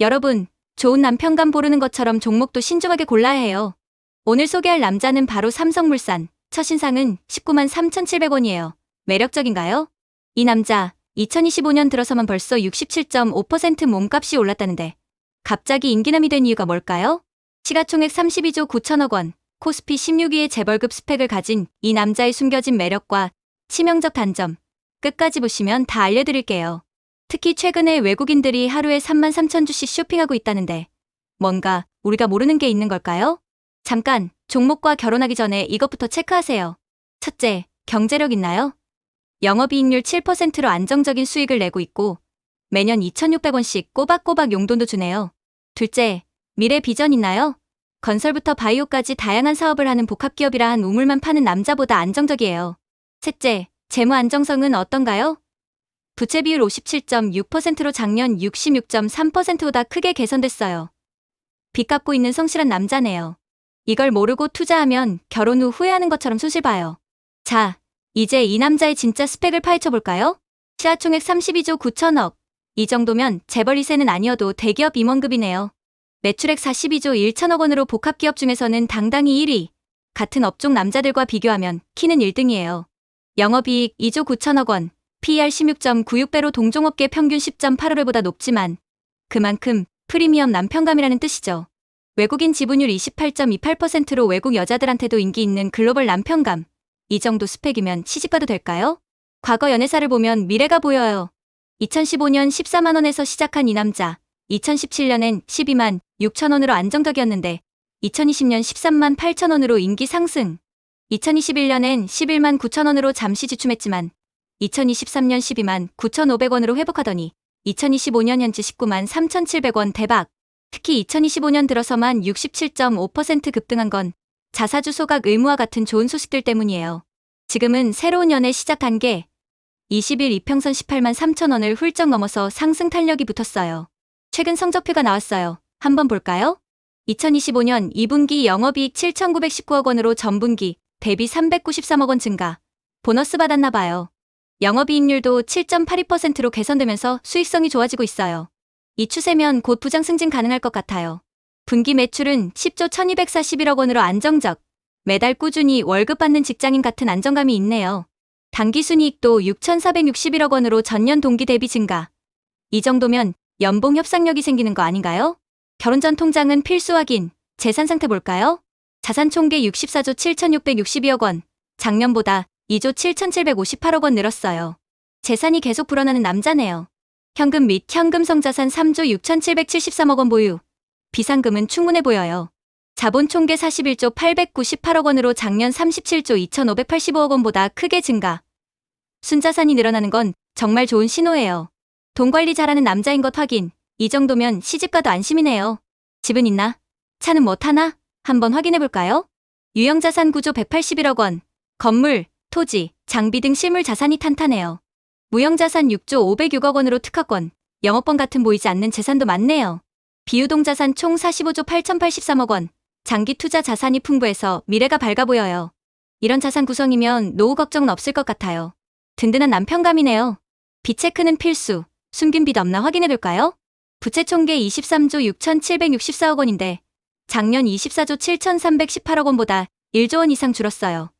여러분, 좋은 남편감 고르는 것처럼 종목도 신중하게 골라야 해요. 오늘 소개할 남자는 바로 삼성물산. 첫 신상은 19만 3,700원이에요. 매력적인가요? 이 남자, 2025년 들어서만 벌써 67.5% 몸값이 올랐다는데 갑자기 인기남이 된 이유가 뭘까요? 시가총액 32조 9천억 원, 코스피 16위의 재벌급 스펙을 가진 이 남자의 숨겨진 매력과 치명적 단점, 끝까지 보시면 다 알려드릴게요. 특히 최근에 외국인들이 하루에 3만 3천 주씩 쇼핑하고 있다는데 뭔가 우리가 모르는 게 있는 걸까요? 잠깐, 종목과 결혼하기 전에 이것부터 체크하세요. 첫째, 경제력 있나요? 영업이익률 7%로 안정적인 수익을 내고 있고 매년 2,600원씩 꼬박꼬박 용돈도 주네요. 둘째, 미래 비전 있나요? 건설부터 바이오까지 다양한 사업을 하는 복합기업이라 한 우물만 파는 남자보다 안정적이에요. 셋째, 재무 안정성은 어떤가요? 부채 비율 57.6%로 작년 66.3%보다 크게 개선됐어요. 빚 갚고 있는 성실한 남자네요. 이걸 모르고 투자하면 결혼 후 후회하는 것처럼 소실 봐요. 자, 이제 이 남자의 진짜 스펙을 파헤쳐 볼까요? 시가총액 32조 9천억. 이 정도면 재벌 2세는 아니어도 대기업 임원급이네요. 매출액 42조 1천억 원으로 복합기업 중에서는 당당히 1위. 같은 업종 남자들과 비교하면 키는 1등이에요. 영업이익 2조 9천억 원, PER 16.96배로 동종업계 평균 10.85배보다 높지만 그만큼 프리미엄 남편감이라는 뜻이죠. 외국인 지분율 28.28%로 외국 여자들한테도 인기 있는 글로벌 남편감. 이 정도 스펙이면 시집가도 될까요? 과거 연애사를 보면 미래가 보여요. 2015년 14만 원에서 시작한 이 남자. 2017년엔 12만 6천 원으로 안정적이었는데 2020년 13만 8천 원으로 인기 상승. 2021년엔 11만 9천 원으로 잠시 주춤했지만 2023년 12만 9,500원으로 회복하더니 2025년 현재 19만 3,700원 대박. 특히 2025년 들어서만 67.5% 급등한 건 자사주 소각 의무와 같은 좋은 소식들 때문이에요. 지금은 새로운 연애 시작한 게 20일 이평선 18만 3천 원을 훌쩍 넘어서 상승 탄력이 붙었어요. 최근 성적표가 나왔어요. 한번 볼까요? 2025년 2분기 영업이익 7,919억 원으로 전분기 대비 393억 원 증가. 보너스 받았나 봐요. 영업이익률도 7.82%로 개선되면서 수익성이 좋아지고 있어요. 이 추세면 곧 부장 승진 가능할 것 같아요. 분기 매출은 10조 1241억 원으로 안정적. 매달 꾸준히 월급 받는 직장인 같은 안정감이 있네요. 단기 순이익도 6,461억 원으로 전년 동기 대비 증가. 이 정도면 연봉 협상력이 생기는 거 아닌가요? 결혼 전 통장은 필수 확인. 재산 상태 볼까요? 자산 총계 64조 7,662억 원. 작년보다 2조 7,758억 원 늘었어요. 재산이 계속 불어나는 남자네요. 현금 및 현금성 자산 3조 6,773억 원 보유. 비상금은 충분해 보여요. 자본 총계 41조 898억 원으로 작년 37조 2,585억 원보다 크게 증가. 순자산이 늘어나는 건 정말 좋은 신호예요. 돈 관리 잘하는 남자인 것 확인. 이 정도면 시집가도 안심이네요. 집은 있나? 차는 뭐 타나? 한번 확인해 볼까요? 유형자산 구조 181억 원. 건물, 토지, 장비 등 실물 자산이 탄탄해요. 무형자산 6조 506억 원으로 특허권, 영업권 같은 보이지 않는 재산도 많네요. 비유동 자산 총 45조 8,083억 원, 장기 투자 자산이 풍부해서 미래가 밝아 보여요. 이런 자산 구성이면 노후 걱정은 없을 것 같아요. 든든한 남편감이네요. 빚 체크는 필수. 숨긴 빚 없나 확인해 볼까요? 부채 총계 23조 6,764억 원인데 작년 24조 7,318억 원보다 1조 원 이상 줄었어요.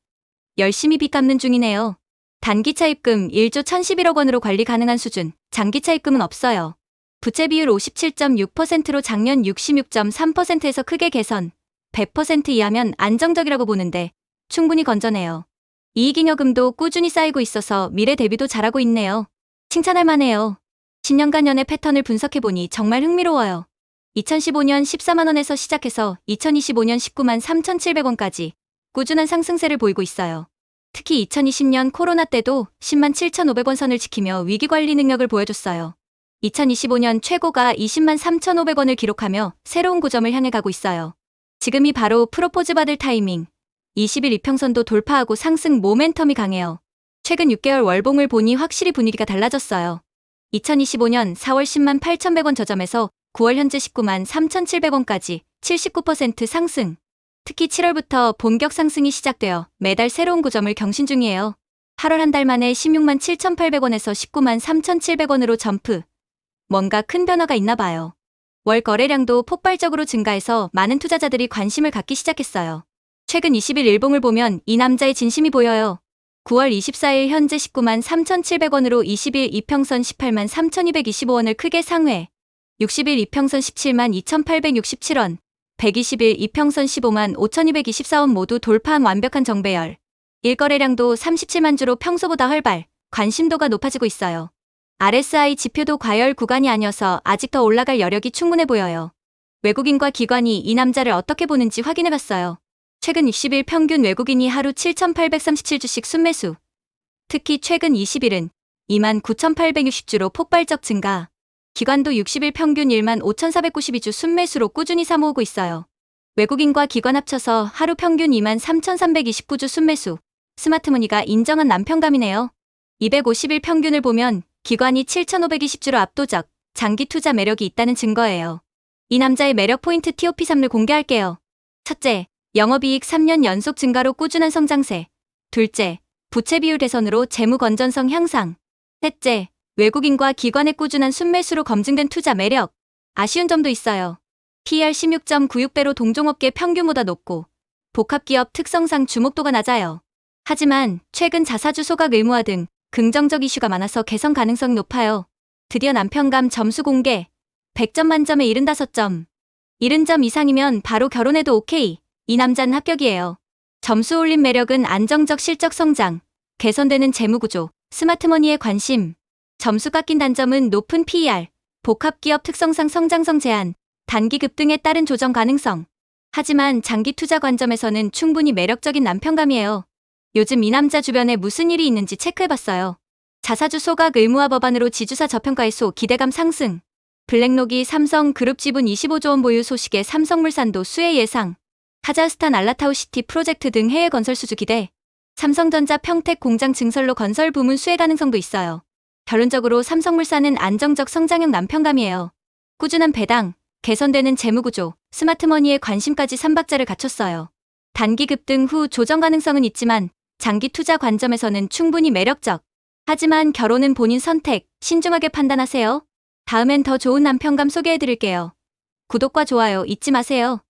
열심히 빚 갚는 중이네요. 단기 차 입금 1조 1,011억 원으로 관리 가능한 수준, 장기 차 입금은 없어요. 부채 비율 57.6%로 작년 66.3%에서 크게 개선, 100% 이하면 안정적이라고 보는데 충분히 건전해요. 이익잉여금도 꾸준히 쌓이고 있어서 미래 대비도 잘하고 있네요. 칭찬할 만해요. 10년간 연애 패턴을 분석해보니 정말 흥미로워요. 2015년 14만원에서 시작해서 2025년 19만 3,700원까지 꾸준한 상승세를 보이고 있어요. 특히 2020년 코로나 때도 10만 7,500원 선을 지키며 위기 관리 능력을 보여줬어요. 2025년 최고가 20만 3,500원을 기록하며 새로운 고점을 향해 가고 있어요. 지금이 바로 프로포즈 받을 타이밍. 20일 이평선도 돌파하고 상승 모멘텀이 강해요. 최근 6개월 월봉을 보니 확실히 분위기가 달라졌어요. 2025년 4월 10만 8,100원 저점에서 9월 현재 19만 3,700원까지 79% 상승. 특히 7월부터 본격 상승이 시작되어 매달 새로운 고점을 경신 중이에요. 8월 한 달 만에 16만 7,800원에서 19만 3,700원으로 점프. 뭔가 큰 변화가 있나 봐요. 월 거래량도 폭발적으로 증가해서 많은 투자자들이 관심을 갖기 시작했어요. 최근 20일 일봉을 보면 이 남자의 진심이 보여요. 9월 24일 현재 19만 3,700원으로 20일 이평선 18만 3,225원을 크게 상회. 60일 이평선 17만 2,867원. 120일 이평선 15만 5,224원 모두 돌파한 완벽한 정배열. 일거래량도 37만 주로 평소보다 활발, 관심도가 높아지고 있어요. RSI 지표도 과열 구간이 아니어서 아직 더 올라갈 여력이 충분해 보여요. 외국인과 기관이 이 남자를 어떻게 보는지 확인해 봤어요. 최근 60일 평균 외국인이 하루 7,837주씩 순매수. 특히 최근 20일은 29,860주로 폭발적 증가. 기관도 60일 평균 1만 5,492주 순매수로 꾸준히 사모으고 있어요. 외국인과 기관 합쳐서 하루 평균 2만 3,329주 순매수. 스마트머니가 인정한 남편감이네요. 250일 평균을 보면 기관이 7,520주로 압도적, 장기 투자 매력이 있다는 증거예요. 이 남자의 매력 포인트 TOP3를 공개할게요. 첫째, 영업이익 3년 연속 증가로 꾸준한 성장세. 둘째, 부채 비율 개선으로 재무 건전성 향상. 셋째, 외국인과 기관의 꾸준한 순매수로 검증된 투자 매력. 아쉬운 점도 있어요. PR 16.96배로 동종업계 평균보다 높고 복합기업 특성상 주목도가 낮아요. 하지만 최근 자사주 소각 의무화 등 긍정적 이슈가 많아서 개선 가능성이 높아요. 드디어 남편감 점수 공개. 100점 만점에 75점. 70점 이상이면 바로 결혼해도 오케이. 이 남자는 합격이에요. 점수 올린 매력은 안정적 실적 성장, 개선되는 재무구조, 스마트머니에 관심. 점수 깎인 단점은 높은 PER, 복합기업 특성상 성장성 제한, 단기 급등에 따른 조정 가능성. 하지만 장기 투자 관점에서는 충분히 매력적인 남편감이에요. 요즘 이 남자 주변에 무슨 일이 있는지 체크해봤어요. 자사주 소각 의무화 법안으로 지주사 저평가 해소 기대감 상승. 블랙록이 삼성 그룹 지분 25조 원 보유 소식에 삼성물산도 수혜 예상. 카자흐스탄 알라타우 시티 프로젝트 등 해외 건설 수주 기대. 삼성전자 평택 공장 증설로 건설 부문 수혜 가능성도 있어요. 결론적으로 삼성물산은 안정적 성장형 남편감이에요. 꾸준한 배당, 개선되는 재무구조, 스마트머니에 관심까지 삼박자를 갖췄어요. 단기 급등 후 조정 가능성은 있지만 장기 투자 관점에서는 충분히 매력적. 하지만 결혼은 본인 선택, 신중하게 판단하세요. 다음엔 더 좋은 남편감 소개해드릴게요. 구독과 좋아요 잊지 마세요.